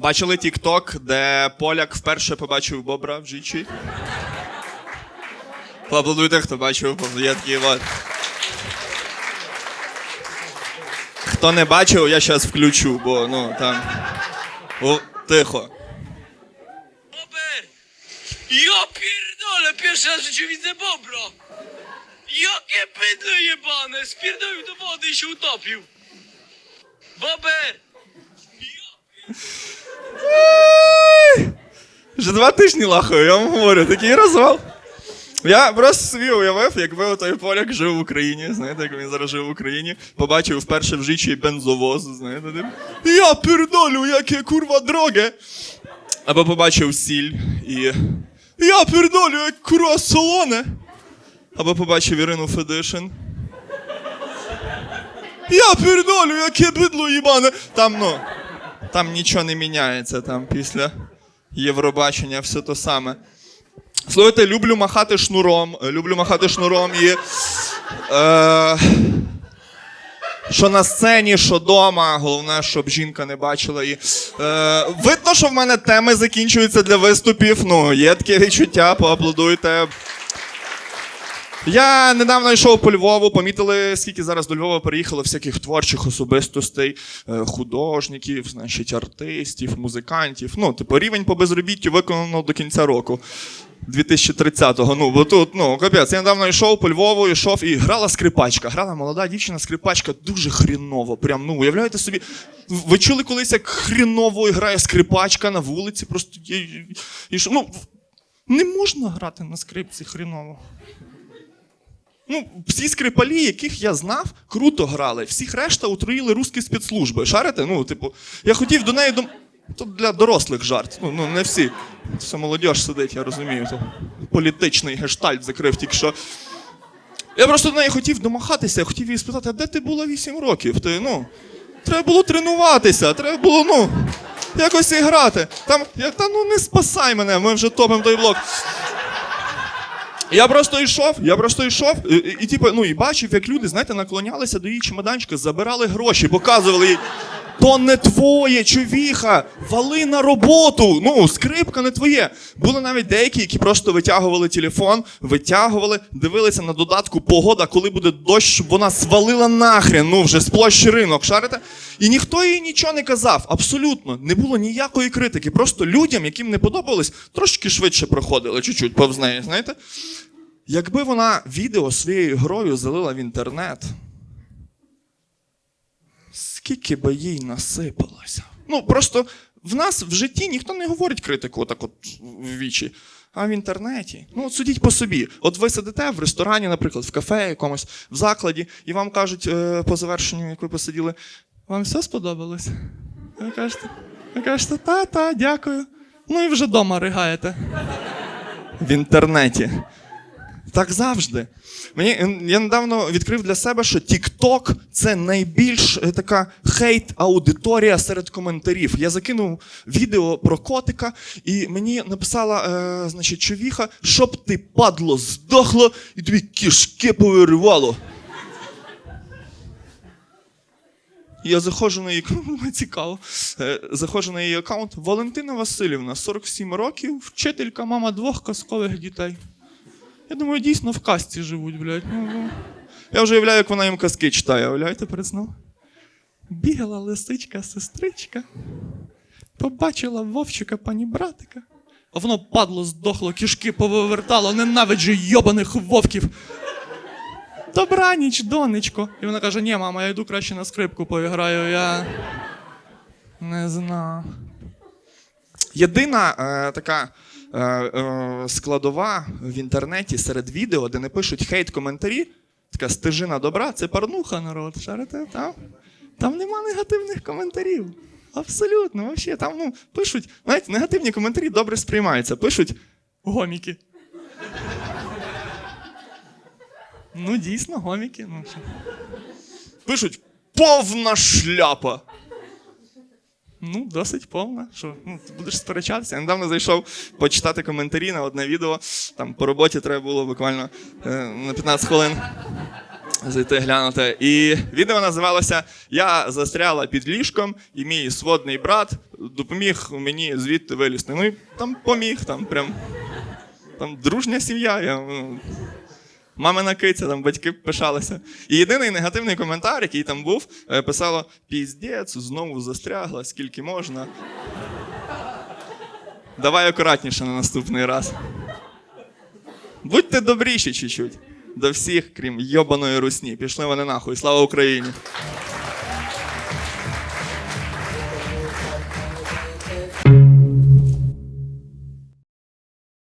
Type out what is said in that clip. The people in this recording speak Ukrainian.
Бачили TikTok, де поляк вперше побачив бобра в житті? Поаплодуйте, хто бачив, є такий от. Хто не бачив, я зараз включу, бо ну там. О, тихо. Bober! Ja pierdolę, pierwszy raz w życiu widzę bobra! Jakie bydle jebane! Spierdolił do wody i się utopił! Вже два тижні лахаю, я вам говорю, такий розвал. Я просто собі уявив, якби той поляк жив в Україні, знаєте, як він зараз жив в Україні, побачив вперше в житті бензовоз, знаєте, тим, я пердолю, яке курва дроге. Або побачив сіль і я пердолю, як курва солоне. Або побачив Ірину Федишин. Я пердолю, яке бидло їбане. Там, ну, там нічого не міняється, там після Євробачення все то саме. Слухайте, люблю махати шнуром. Люблю махати шнуром і. Е, що на сцені, що вдома. Головне, щоб жінка не бачила. І, е, видно, що в мене теми закінчуються для виступів. Ну, є таке відчуття, поаплодуйте. Я недавно йшов по Львову, помітили, скільки зараз до Львова переїхало всяких творчих особистостей, е, художників, значить, артистів, музикантів. Ну, типу, рівень по безробіттю виконано до кінця року. 2030-го. Ну, бо тут, ну, капець, я недавно йшов по Львову, йшов і грала скрипачка. Грала молода дівчина, скрипачка дуже хріново. Прям, ну, уявляєте собі, ви чули колись, як хріново грає скрипачка на вулиці? Просто і, і, і ну, не можна грати на скрипці хріново. Ну, всі скрипалі, яких я знав, круто грали. Всіх решта утроїли русські спецслужби. Шарите? Ну, типу, я хотів до неї дом... То для дорослих жарт. Ну, ну не всі. Все молодь сидить, я розумію. То політичний гештальт закрив тільки що. Я просто до неї хотів домахатися, хотів її спитати, а де ти була 8 років? Ти, ну, треба було тренуватися, треба було, ну, якось і грати. Там, я, та ну не спасай мене, ми вже топимо той блок. Я просто йшов, я просто йшов, і, і, і типу, ну і бачив, як люди, знаєте, наклонялися до її чемоданчика, забирали гроші, показували їй. То не твоє, човіха, вали на роботу. Ну, скрипка не твоє. Були навіть деякі, які просто витягували телефон, витягували, дивилися на додатку погода, коли буде дощ, щоб вона свалила нахрен, ну вже з площі ринок, шарите? І ніхто їй нічого не казав. Абсолютно. Не було ніякої критики. Просто людям, яким не подобалось, трошки швидше проходили, чуть-чуть повз неї, знаєте? Якби вона відео своєю грою залила в інтернет, скільки би їй насипалося. Ну, просто в нас в житті ніхто не говорить критику отак от в вічі. А в інтернеті. Ну, от судіть по собі. От ви сидите в ресторані, наприклад, в кафе якомусь, в закладі, і вам кажуть е, по завершенню, як ви посиділи, вам все сподобалось? Ви кажете, ви кажете, та-та, дякую. Ну і вже вдома ригаєте. В інтернеті. Так завжди. Мені я недавно відкрив для себе, що TikTok – це найбільш е, така хейт-аудиторія серед коментарів. Я закинув відео про котика, і мені написала, е, значить, човіха, щоб ти падло здохло і тобі кишки повиривало. Я заходжу на її цікаво. Е, Заходжу на її аккаунт. Валентина Васильівна, 47 років, вчителька, мама двох казкових дітей. Я думаю, дійсно в казці живуть, блядь. Ну, ну. Я вже уявляю, як вона їм казки читає, уявляєте перед сном? Бігала лисичка, сестричка, побачила вовчика пані братика. А воно падло, здохло, кішки повивертало, ненавиджу йобаних вовків. Добраніч, донечко. І вона каже: ні, мама, я йду краще на скрипку поіграю, я не знаю. Єдина е, така складова в інтернеті серед відео, де не пишуть хейт-коментарі, така стежина добра, це порнуха народ. Шарите? Там, там нема негативних коментарів. Абсолютно, вообще. Там ну, пишуть, знаєте, негативні коментарі добре сприймаються. Пишуть гоміки. Ну, дійсно, гоміки. Ну. Пишуть повна шляпа. Ну, досить повна. Що, ну, ти будеш сперечатися. Я недавно зайшов почитати коментарі на одне відео. Там по роботі треба було буквально е, на 15 хвилин. Зайти глянути. І відео називалося Я застряла під ліжком, і мій сводний брат допоміг мені звідти вилізти. Ну і там поміг, там прям там дружня сім'я. Я, ну, Мамина киця, там батьки пишалися. І єдиний негативний коментар, який там був, е, писало: піздець, знову застрягла, скільки можна. Давай акуратніше на наступний раз. Будьте добріші чуть-чуть. До всіх, крім йобаної русні. Пішли вони нахуй. Слава Україні!